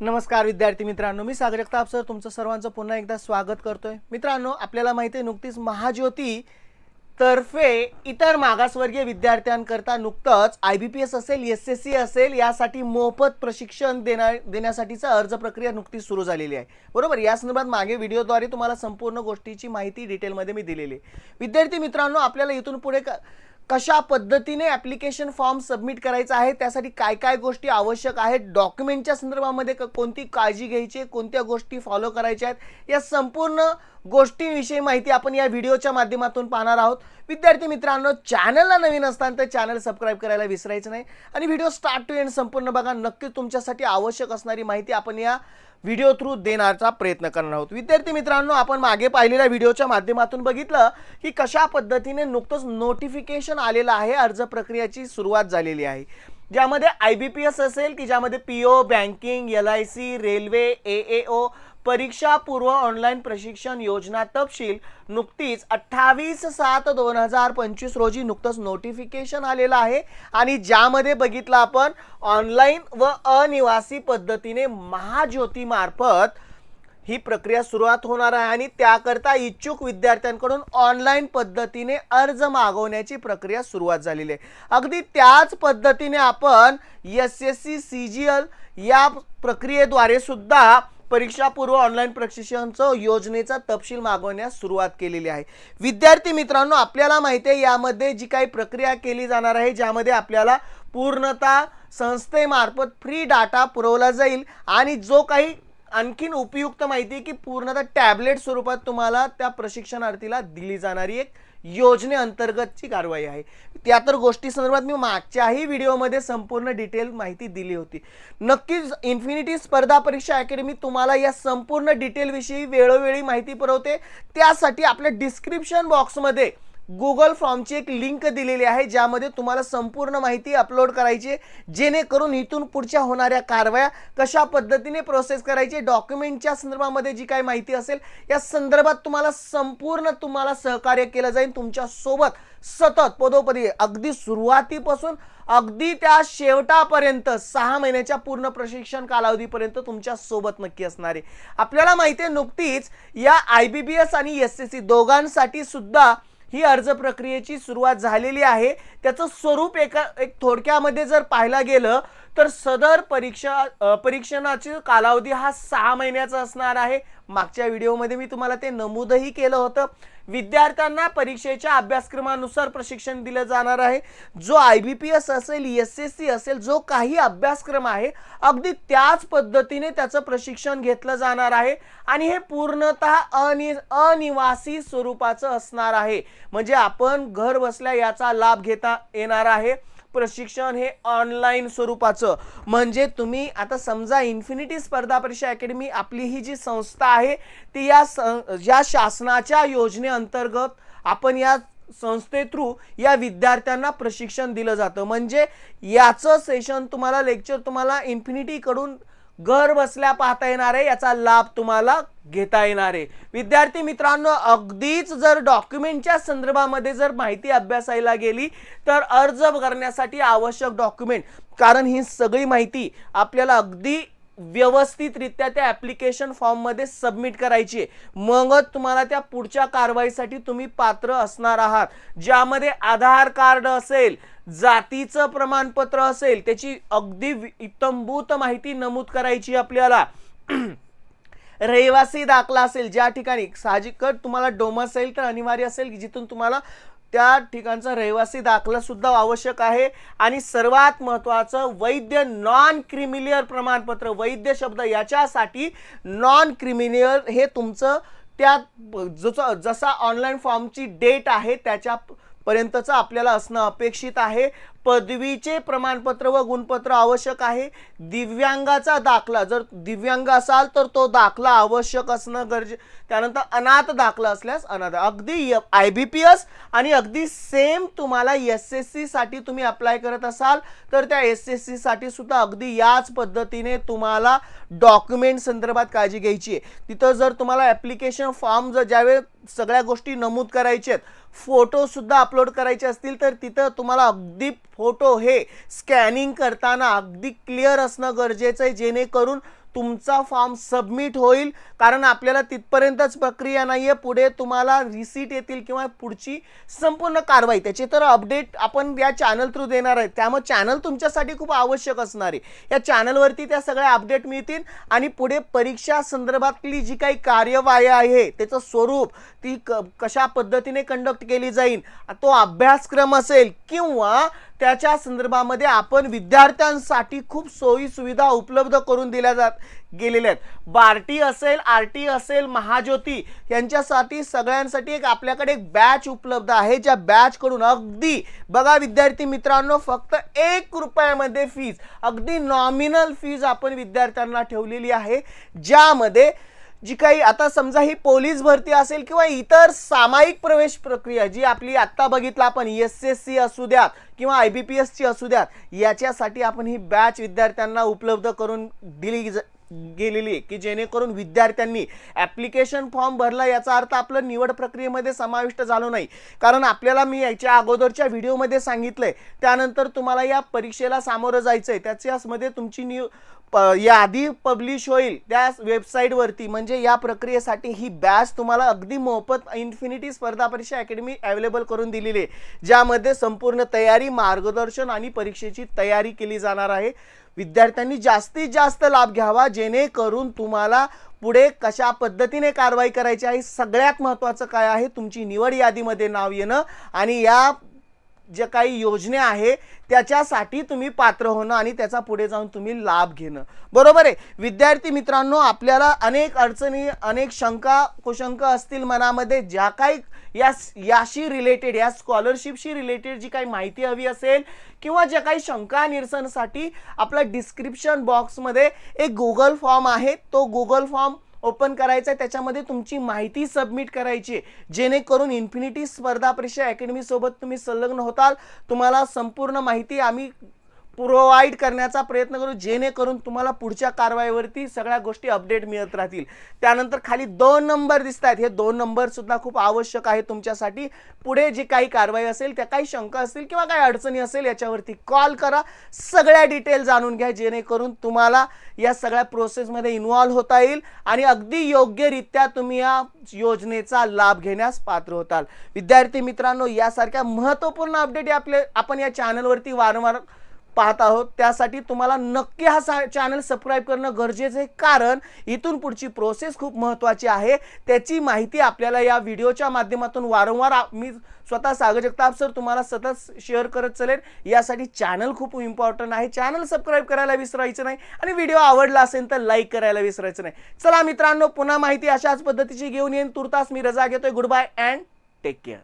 नमस्कार विद्यार्थी मित्रांनो मी सागर जगताप सर. तुमचं सर्वांचं पुन्हा एकदा स्वागत करतोय. मित्रांनो आपल्याला माहिती आहे नुकतीच महाज्योती तर्फे इतर मागासवर्गीय विद्यार्थ्यांकरता नुकतंच आय बी पी एस असेल एस एस सी असेल यासाठी मोफत प्रशिक्षण देण्या देण्यासाठीचा अर्ज प्रक्रिया नुकतीच सुरू झालेली आहे. बरोबर? या संदर्भात मागे व्हिडिओद्वारे तुम्हाला संपूर्ण गोष्टीची माहिती डिटेलमध्ये मी दिलेली आहे. विद्यार्थी मित्रांनो आपल्याला इथून पुढे क- कशा पद्धतीने ॲप्लिकेशन फॉर्म सबमिट करायचा आहे त्यासाठी काय काय गोष्टी आवश्यक आहेत डॉक्युमेंटच्या संदर्भामध्ये कोणती काळजी घ्यायची आहे कोणत्या गोष्टी फॉलो करायच्या आहेत या संपूर्ण गोष्टींविषयी माहिती आपण या व्हिडिओच्या माध्यमातून पाहणार आहोत. विद्यार्थी मित्रांनो चॅनलला नवीन असताना तर चॅनल सबस्क्राईब करायला विसरायचं नाही. आणि व्हिडिओ स्टार्ट टू एंड संपूर्ण बघा. नक्की तुमच्यासाठी आवश्यक असणारी माहिती आपण या व्हिडिओ थ्रू देण्याचा प्रयत्न करणार आहोत. विद्यार्थी मित्रांनो आपण मागे पाहिलेल्या व्हिडिओच्या माध्यमातून बघितलं की कशा पद्धतीने नुकतंच नोटिफिकेशन आलेलं आहे अर्ज प्रक्रियेची सुरुवात झालेली आहे. ज्यामध्ये आय बी पी एस असेल की ज्यामध्ये P O banking L I C railway A A O परीक्षा पूर्व ऑनलाईन प्रशिक्षण योजना तपशील नुकतीच अठ्ठावीस सात दोन हजार पंचवीस रोजी नुकतंच नोटिफिकेशन आलेलं आहे. आणि ज्यामध्ये बघितलं आपण ऑनलाईन व अनिवासी पद्धतीने महाज्योतीमार्फत ही प्रक्रिया सुरुवात होणार आहे. आणि त्याकरता इच्छुक विद्यार्थ्यांकडून ऑनलाईन पद्धतीने अर्ज मागवण्याची प्रक्रिया सुरुवात झालेली आहे. अगदी त्याच पद्धतीने आपण S S C C G L या प्रक्रियेद्वारे सुद्धा परीक्षापूर्व ऑनलाईन प्रशिक्षणचं योजनेचा तपशील मागवण्यास सुरुवात केलेली आहे. विद्यार्थी मित्रांनो आपल्याला माहिती आहे यामध्ये जी काही प्रक्रिया केली जाणार आहे ज्यामध्ये आपल्याला पूर्णतः संस्थेमार्फत फ्री डाटा पुरवला जाईल आणि जो काही आणखीन उपयुक्त माहिती की पूर्णतः टॅबलेट स्वरूपात तुम्हाला त्या प्रशिक्षणार्थीला दिली जाणारी एक योजनेअंतर्गतची कारवाई आहे. त्या तर गोष्टी संदर्भात मी मागच्याही व्हिडिओमध्ये संपूर्ण डिटेल माहिती दिली होती. नक्कीच इन्फिनिटी स्पर्धा परीक्षा अकॅडमी तुम्हाला या संपूर्ण डिटेलविषयी वेळोवेळी माहिती पुरवते. त्यासाठी आपल्या डिस्क्रिप्शन बॉक्समध्ये गुगल फॉर्मची एक लिंक दिलेली आहे ज्यामध्ये तुम्हाला संपूर्ण माहिती अपलोड करायची आहे, जेणेकरून इथून पुढच्या होणाऱ्या कारवाया कशा पद्धतीने प्रोसेस करायची डॉक्युमेंटच्या संदर्भामध्ये जी काही माहिती असेल या संदर्भात तुम्हाला संपूर्ण तुम्हाला सहकार्य केलं जाईल. तुमच्यासोबत सतत पदोपदी अगदी सुरुवातीपासून अगदी त्या शेवटापर्यंत सहा महिन्याच्या पूर्ण प्रशिक्षण कालावधीपर्यंत तुमच्यासोबत नक्की असणार. आहे आपल्याला माहिती आहे नुकतीच या आय बी बी एस आणि एस एस सी दोघांसाठी सुद्धा ही अर्ज प्रक्रियेची सुरुवात झालेली आहे. त्याचं स्वरूप एका एक थोडक्यामध्ये जर पाहायला गेलं तर सदर परीक्षा परीक्षणाची कालावधी हा सहा महिन्याचा असणार आहे. मागच्या व्हिडिओमध्ये मी तुम्हाला ते नमूदही केलं होतं. विद्यार्थ्यांना परीक्षेच्या अभ्यासक्रमानुसार प्रशिक्षण दिलं जाणार आहे. जो आय बी पी एस असेल एस एस सी असेल जो काही अभ्यासक्रम आहे अगदी त्याच पद्धतीने त्याचं प्रशिक्षण घेतलं जाणार आहे. आणि हे पूर्णतः अनि अनिवासी स्वरूपाचं असणार आहे. म्हणजे आपण घर बसल्या याचा लाभ घेता येणार आहे. प्रशिक्षण हे ऑनलाईन स्वरूपाचं. म्हणजे तुम्ही आता समजा इन्फिनिटी स्पर्धा परीक्षा अकॅडमी आपली ही जी संस्था आहे ती या सं या शासनाच्या योजनेअंतर्गत आपण या संस्थे थ्रू या विद्यार्थ्यांना प्रशिक्षण दिलं जातं. म्हणजे याचं सेशन तुम्हाला लेक्चर तुम्हाला इन्फिनिटीकडून घर बसल्या पाहता येणार आहे. याचा लाभ तुम्हाला घेता येणार आहे. विद्यार्थी मित्रांनो अगदीच जर डॉक्युमेंटच्या संदर्भामध्ये जर माहिती अभ्यासायला गेली तर अर्ज करण्यासाठी आवश्यक डॉक्युमेंट. कारण ही सगळी माहिती आपल्याला अगदी व्यवस्थितरित्या त्या ॲप्लिकेशन फॉर्ममध्ये सबमिट करायची आहे. मगच तुम्हाला त्या पुढच्या कारवाईसाठी तुम्ही पात्र असणार आहात. ज्यामध्ये आधार कार्ड असेल जातीचं प्रमाणपत्र असेल त्याची अगदी वि- इत्तंभूत माहिती नमूद करायची आपल्याला. रहिवासी दाखला असेल ज्या ठिकाणी साहजिकच तुम्हाला डोमसाईल तर अनिवार्य असेल की जिथून तुम्हाला त्या ठिकाणचा रहिवासी दाखला सुद्धा आवश्यक आहे. आणि सर्वात महत्त्वाचं वैद्य नॉन क्रिमिलियर प्रमाणपत्र वैद्य शब्द याच्यासाठी नॉन क्रिमिलियर हे तुमचं त्या जसं जसा ऑनलाईन फॉर्मची डेट आहे त्याच्या पर्यंतचं आपल्याला असणं अपेक्षित आहे. पदवीचे प्रमाणपत्र व गुणपत्र आवश्यक आहे. दिव्यांगाचा दाखला जर दिव्यांग असाल तर तो दाखला आवश्यक असणं गरजे त्यानंतर अनाथ दाखला असल्यास अनाथ अगदी आय बी पी एस आणि अगदी सेम तुम्हाला एस एस सीसाठी तुम्ही अप्लाय करत असाल तर त्या एस एस सीसाठी सुद्धा अगदी याच पद्धतीने तुम्हाला डॉक्युमेंट संदर्भात काळजी घ्यायची आहे. तिथं जर तुम्हाला ॲप्लिकेशन फॉर्म जर ज्यावेळेस सगळ्या गोष्टी नमूद करायच्या आहेत फोटोसुद्धा अपलोड करायचे असतील तर तिथं तुम्हाला अगदी फोटो हे स्कॅनिंग करताना अगदी क्लिअर असणं गरजेचं आहे जेणेकरून तुमचा फॉर्म सबमिट होईल. कारण आपल्याला तिथपर्यंतच प्रक्रिया नाही आहे पुढे तुम्हाला रिसीट येतील किंवा पुढची संपूर्ण कारवाई. त्याची तर अपडेट आपण या चॅनल थ्रू देणार आहे. त्यामुळे चॅनल तुमच्यासाठी खूप आवश्यक असणार आहे. या चॅनलवरती त्या सगळ्या अपडेट मिळतील आणि पुढे परीक्षा संदर्भातली जी काही कार्यवाही आहे त्याचं स्वरूप ती क कशा पद्धतीने कंडक्ट केली जाईल तो अभ्यासक्रम असेल किंवा त्याच्या संदर्भामध्ये आपण विद्यार्थ्यांसाठी खूप सोयी सुविधा उपलब्ध करून दिल्या जात गेलेल्या आहेत. बार्टी असेल आर टी असेल महाज्योती यांच्यासाठी सगळ्यांसाठी एक आपल्याकडे एक बॅच उपलब्ध आहे ज्या बॅचकडून अगदी बघा विद्यार्थी मित्रांनो फक्त एक रुपयामध्ये फीज अगदी नॉमिनल फीज आपण विद्यार्थ्यांना ठेवलेली आहे ज्यामध्ये जी काही आता समजा ही पोलीस भरती असेल किंवा इतर सामायिक प्रवेश प्रक्रिया जी आपली आत्ता बघितलं आपण एस एस सी असू द्यात किंवा आय बी पी एसची असू द्यात याच्यासाठी आपण ही बॅच विद्यार्थ्यांना उपलब्ध करून दिली ज- गेलेली आहे की जेणेकरून विद्यार्थ्यांनी ॲप्लिकेशन फॉर्म भरला याचा अर्थ आपलं निवड प्रक्रियेमध्ये समाविष्ट झालो नाही. कारण आपल्याला मी याच्या अगोदरच्या व्हिडिओमध्ये सांगितलं आहे त्यानंतर तुम्हाला या परीक्षेला सामोरं जायचं आहे त्याच्यामध्ये तुमची निव प यादी पब्लिश होईल त्या वेबसाईटवरती म्हणजे या प्रक्रियेसाठी ही बॅच तुम्हाला अगदी मोफत इन्फिनिटी स्पर्धा परीक्षा अकॅडमी अवेलेबल करून दिलेली आहे. ज्यामध्ये संपूर्ण तयारी मार्गदर्शन आणि परीक्षेची तयारी केली जाणार आहे. विद्यार्थ्यांनी जास्तीत जास्त लाभ घ्यावा जेणेकरून तुम्हाला पुढे कशा पद्धतीने कारवाई करायची आहे सगळ्यात महत्त्वाचं काय आहे तुमची निवड यादीमध्ये नाव येणं आणि या ज्या काही योजना आहे त्याच्यासाठी तुम्ही पात्र होणं आणि त्याचा पुढे जाऊन तुम्ही लाभ घेणं. बरोबर आहे? विद्यार्थी मित्रांनो आपल्याला अनेक अडचणी अनेक शंका कुशंक असतील मनामध्ये. ज्या काही या याशी रिलेटेड या स्कॉलरशिपशी रिलेटेड जी काही माहिती हवी असेल किंवा ज्या काही शंका निरसनसाठी आपला डिस्क्रिप्शन बॉक्समध्ये एक गुगल फॉर्म आहे. तो गुगल फॉर्म ओपन करायचं आहे त्याच्यामध्ये तुमची माहिती सबमिट करायची आहे. जेणेकरून इन्फिनिटी स्पर्धा परीक्षा अकॅडमीसोबत तुम्ही संलग्न होताल. तुम्हाला संपूर्ण माहिती आम्ही प्रोव्हाइड करण्याचा प्रयत्न करू जेणेकरून तुम्हाला पुढच्या कारवाईवरती सगळ्या गोष्टी अपडेट मिळत राहतील. त्यानंतर खाली दोन नंबर दिसत आहेत हे दोन नंबर सुद्धा खूप आवश्यक आहे तुमच्यासाठी. पुढे जी काही कारवाई असेल त्या काही शंका असतील किंवा काही अडचणी असेल याच्यावरती कॉल करा. सगळ्या डिटेल जाणून घ्या जेणेकरून तुम्हाला या सगळ्या प्रोसेसमध्ये इन्व्हॉल्व होता येईल आणि अगदी योग्यरित्या तुम्ही या योजनेचा लाभ घेण्यास पात्र होताल. विद्यार्थी मित्रांनो यासारख्या महत्त्वपूर्ण अपडेट आपले आपण या चॅनलवरती वारंवार पाहत आहोत. त्यासाठी तुम्हाला नक्की हा सा चॅनल सबस्क्राईब करणं गरजेचं आहे. कारण इथून पुढची प्रोसेस खूप महत्त्वाची आहे. त्याची माहिती आपल्याला या व्हिडिओच्या माध्यमातून वारंवार मी स्वतः सागर जगताप सर तुम्हाला सतत शेअर करत चलेन यासाठी चॅनल खूप इम्पॉर्टंट आहे. चॅनल सबस्क्राईब करायला विसरायचं नाही. आणि व्हिडिओ आवडला असेल तर लाईक करायला विसरायचं नाही. चला मित्रांनो पुन्हा माहिती अशाच पद्धतीची घेऊन येईन. तुर्तास मी रजा घेतोय. Good bye and take care